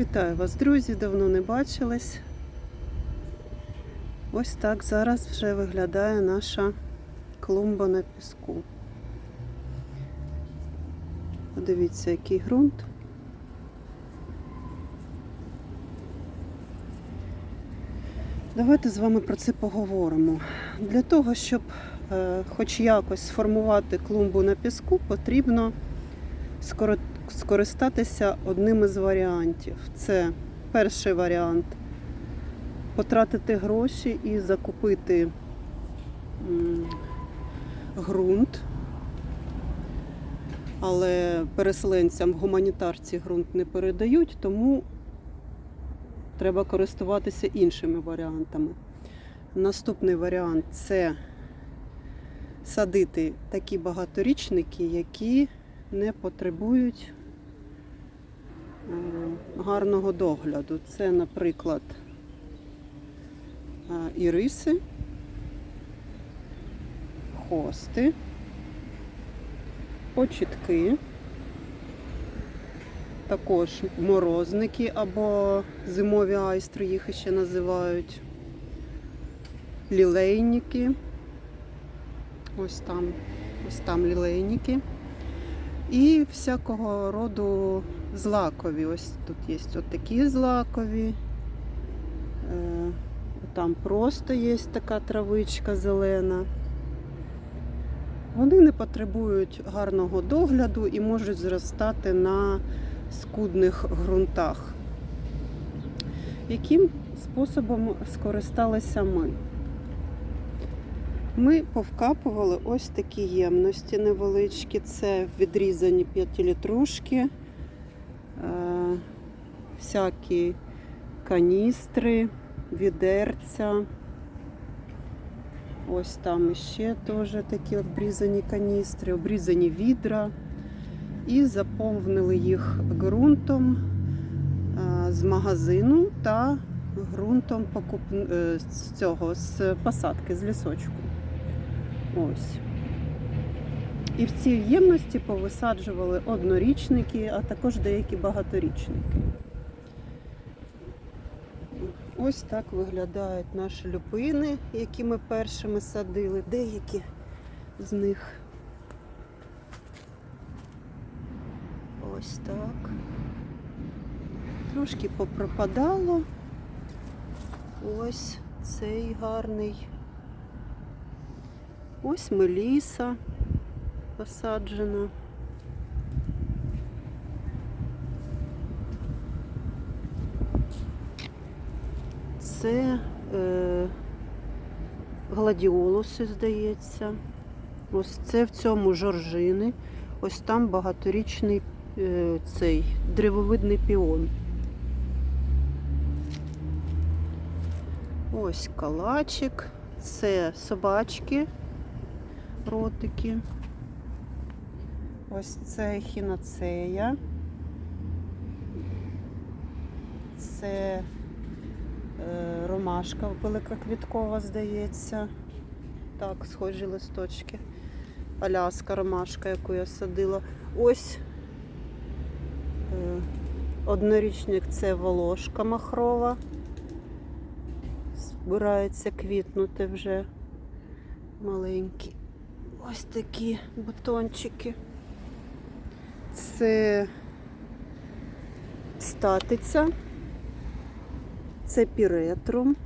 Вітаю вас, друзі! Давно не бачились. Ось так зараз вже виглядає наша клумба на піску. Подивіться, який ґрунт. Давайте з вами про це поговоримо. Для того, щоб е, хоч якось сформувати клумбу на піску, потрібно скоро- скористатися одним із варіантів. Це перший варіант потратити гроші і закупити ґрунт. Але переселенцям в гуманітарці ґрунт не передають, тому треба користуватися іншими варіантами. Наступний варіант це садити такі багаторічники, які не потребують е, гарного догляду. Це, наприклад, е, іриси, хости, почітки, також морозники або зимові айстри, їх ще називають, лілейники. Ось там, ось там лілейники. І всякого роду злакові. Ось тут є такі злакові. Е, Там просто є така травичка зелена. Вони не потребують гарного догляду і можуть зростати на скудних ґрунтах. Яким способом скористалися ми? Ми повкапували ось такі ємності невеличкі. Це відрізані 5-літрушки, е, всякі каністри, відерця. Ось там ще теж такі обрізані каністри, обрізані відра. І заповнили їх ґрунтом е, з магазину та ґрунтом покуп... е, з цього, з посадки, з лісочку. Ось. І в цій ємності повисаджували однорічники, а також деякі багаторічники. Ось так виглядають наші люпини, які ми першими садили. Деякі з них. Ось так. Трошки попропадало. Ось цей гарний. Ось меліса посаджена. Це е, гладіолуси, здається. Ось це в цьому жоржини. Ось там багаторічний е, цей древовидний піон. Ось калачик. Це собачки, ротики. Ось це хіноцея. Це е, ромашка великоквіткова, здається. Так, схожі листочки. Аляска ромашка, яку я садила. Ось е, однорічник це волошка махрова. Збирається квітнути вже маленькі. Ось такі бутончики. Це статиця. Це піретрум.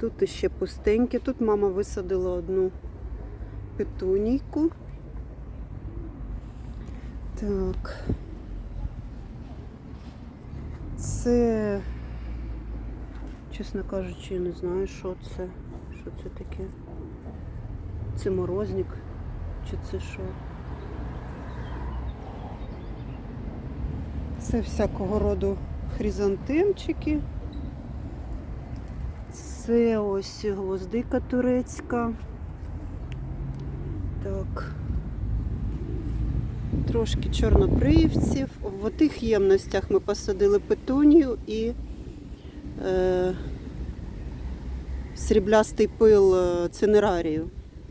Тут іще пустеньке. Тут мама висадила одну петунійку. Так. Це, чесно кажучи, я не знаю, що це. Що це таке? Це морозник? Чи це що? Це всякого роду хризантемчики. Це ось гвоздика турецька. Так. Трошки чорнобривців. В тих ємностях ми посадили петунію і е, сріблястий пил е, цинерарію.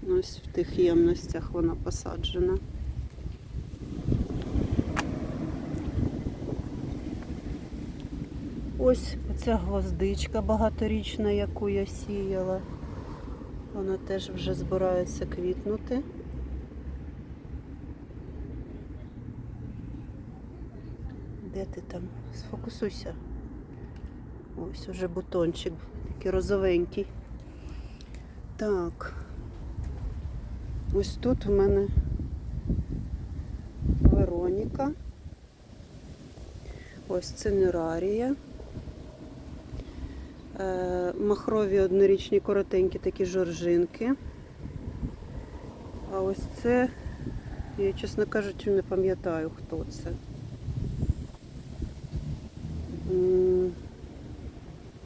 Ось в тих ємностях вона посаджена. Ось ця гвоздичка багаторічна, яку я сіяла. Вона теж вже збирається квітнути. Де ти там? Сфокусуйся. Ось уже бутончик, такий розовенький. Так. Ось тут в мене Вероніка. Ось цинерарія. Е, махрові однорічні коротенькі такі жоржинки. А ось це, я, чесно кажучи, не пам'ятаю, хто це.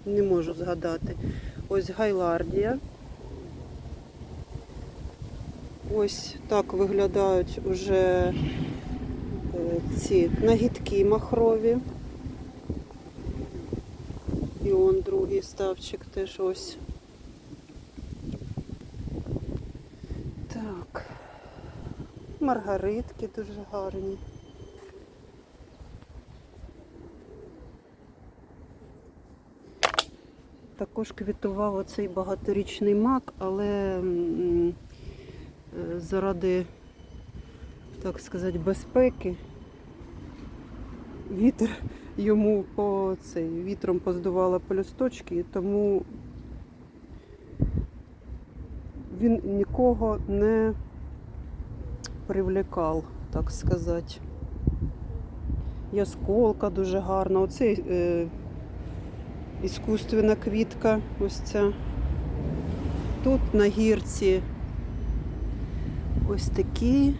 Не можу згадати. Ось Гайлардія. Ось так виглядають уже е, ці нагідки махрові. І он другий ставчик теж ось. Так. Маргаритки дуже гарні. Також квітував оцей багаторічний мак, але заради, так сказати, безпеки вітер йому по цей вітром поздувало пелюсточки, і тому він нікого не привлікав, так сказати. Ясколка дуже гарна. Оцей е, іскусственна квітка, ось ця. Тут на гірці ось такі е,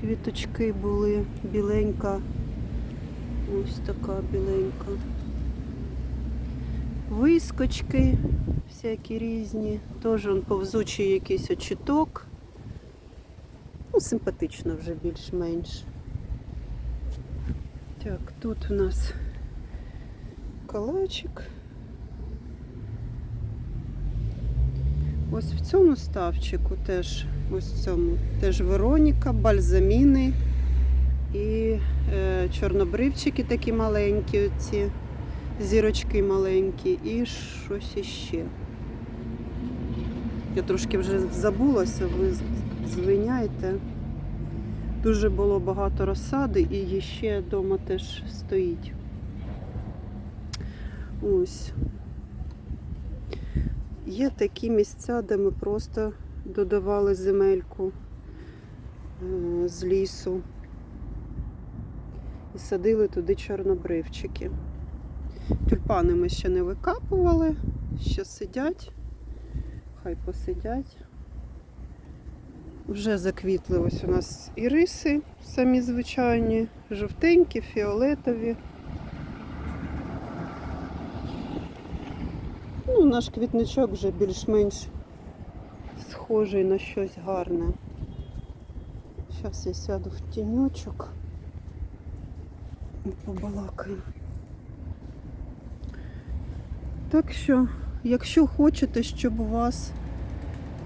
квіточки були, біленька. Ось така біленька. Вискочки всякі різні. Теж он повзучий якийсь очіток. Ну, симпатично вже більш-менш. Так, тут у нас калачик. Ось в цьому ставчику теж, ось в цьому, теж Вероніка, бальзаміни і е, чорнобривчики такі маленькі, ці зірочки маленькі, і щось іще. Я трошки вже забулася, ви звиняйте. Дуже було багато розсади і ще вдома теж стоїть. Ось. Є такі місця, де ми просто додавали земельку е, з лісу і садили туди чорнобривчики. Тюльпани ми ще не викапували, ще сидять, хай посидять. Вже заквітли ось у нас іриси, самі звичайні, жовтенькі, фіолетові. Ну, наш квітничок вже більш-менш схожий на щось гарне. Зараз я сяду в тіньочок і побалакаю. Так що, якщо хочете, щоб у вас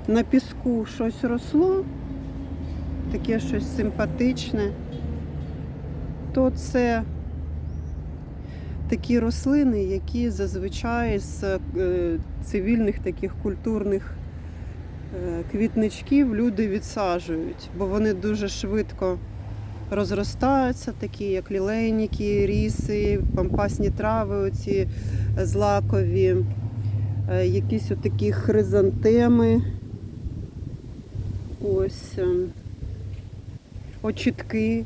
на піску щось росло, таке щось симпатичне, то це такі рослини, які зазвичай з е, цивільних таких культурних е, квітничків люди відсаджують, бо вони дуже швидко розростаються, такі як лілейники, ріси, пампасні трави, оці злакові, е, якісь отакі хризантеми. Ось ем, очітки.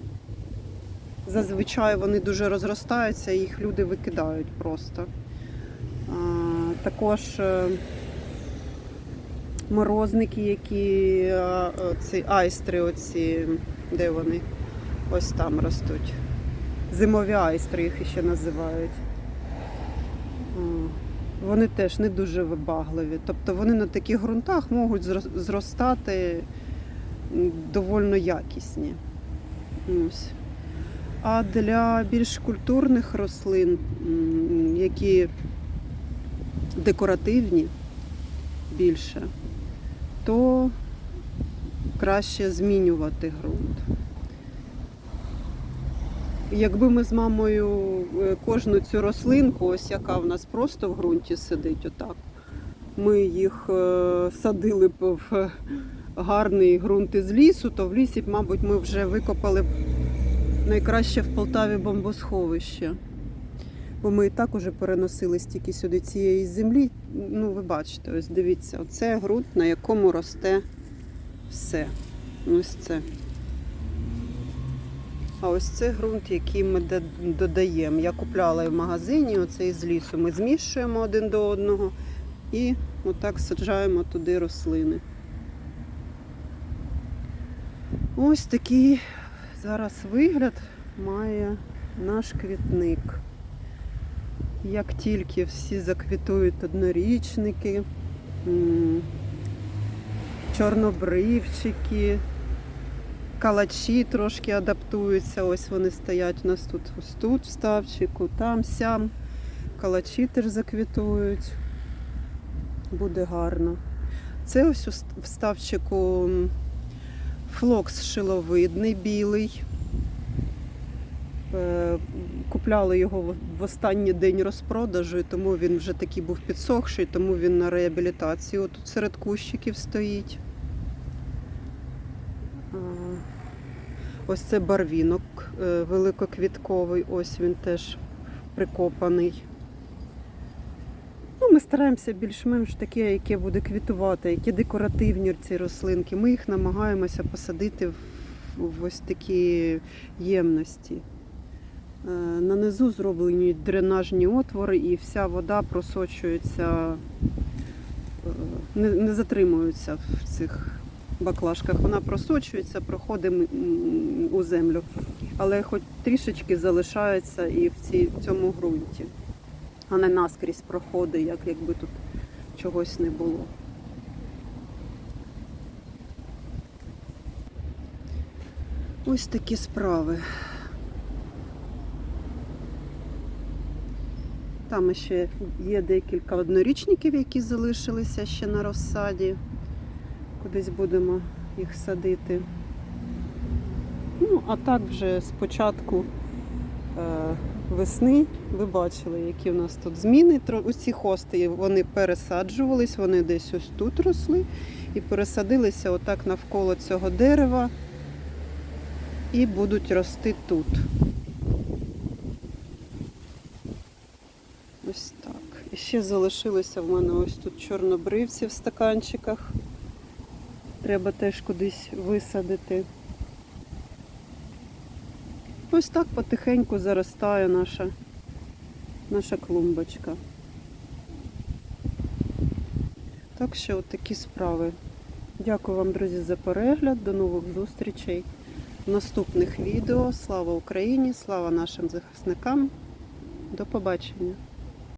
Зазвичай вони дуже розростаються, їх люди викидають просто. Також е, морозники, які е, ці айстри, оці, де вони? Ось там ростуть. Зимові айстри їх ще називають. Вони теж не дуже вибагливі. Тобто вони на таких ґрунтах можуть зростати довольно якісні. Ось. А для більш культурних рослин, які декоративні більше, то краще змінювати ґрунт. якби ми з мамою е, кожну цю рослинку, ось яка в нас просто в ґрунті сидить, отак. Ми їх е, садили б в гарний ґрунт із лісу, то в лісі, б, мабуть, ми вже викопали б найкраще в Полтаві бомбосховище. Бо ми і так уже переносили стільки сюди цієї землі. Ну, ви бачите, ось дивіться, оце ґрунт, на якому росте все. Ось це. А ось це ґрунт, який ми додаємо. Я купляла в магазині, оцей з лісу. Ми змішуємо один до одного і отак саджаємо туди рослини. Ось такий зараз вигляд має наш квітник. Як тільки всі заквітують однорічники, чорнобривчики, калачі трошки адаптуються. Ось вони стоять у нас тут, ось тут в ставчику, там, сям. Калачі теж заквітують. Буде гарно. Це ось в ставчику флокс шиловидний білий. Е, Купляли його в- останній день розпродажу, і тому він вже такий був підсохший, тому він на реабілітацію тут серед кущиків стоїть. Ось це барвінок е, великоквітковий, ось він теж прикопаний. Стараємося більш-менш таке, яке буде квітувати, які декоративні ці рослинки. Ми їх намагаємося посадити в, в ось такі ємності. Е, На низу зроблені дренажні отвори, і вся вода просочується, е, не, не затримується в цих баклажках. Вона просочується, проходить у землю, але хоч трішечки залишається і в, цій, в цьому ґрунті, а не наскрізь проходить, як якби тут чогось не було. Ось такі справи. Там ще є декілька однорічників, які залишилися ще на розсаді. Кудись будемо їх садити. Ну, а так вже з початку е, весни ви бачили, які у нас тут зміни. Усі хости вони пересаджувались, вони десь ось тут росли і пересадилися отак навколо цього дерева і будуть рости тут. Ось так. І ще залишилося в мене ось тут чорнобривці в стаканчиках. Треба теж кудись висадити. Ось так потихеньку заростає наша, наша клумбочка. Так що от такі справи. Дякую вам, друзі, за перегляд. До нових зустрічей в наступних відео. Слава Україні! Слава нашим захисникам! До побачення!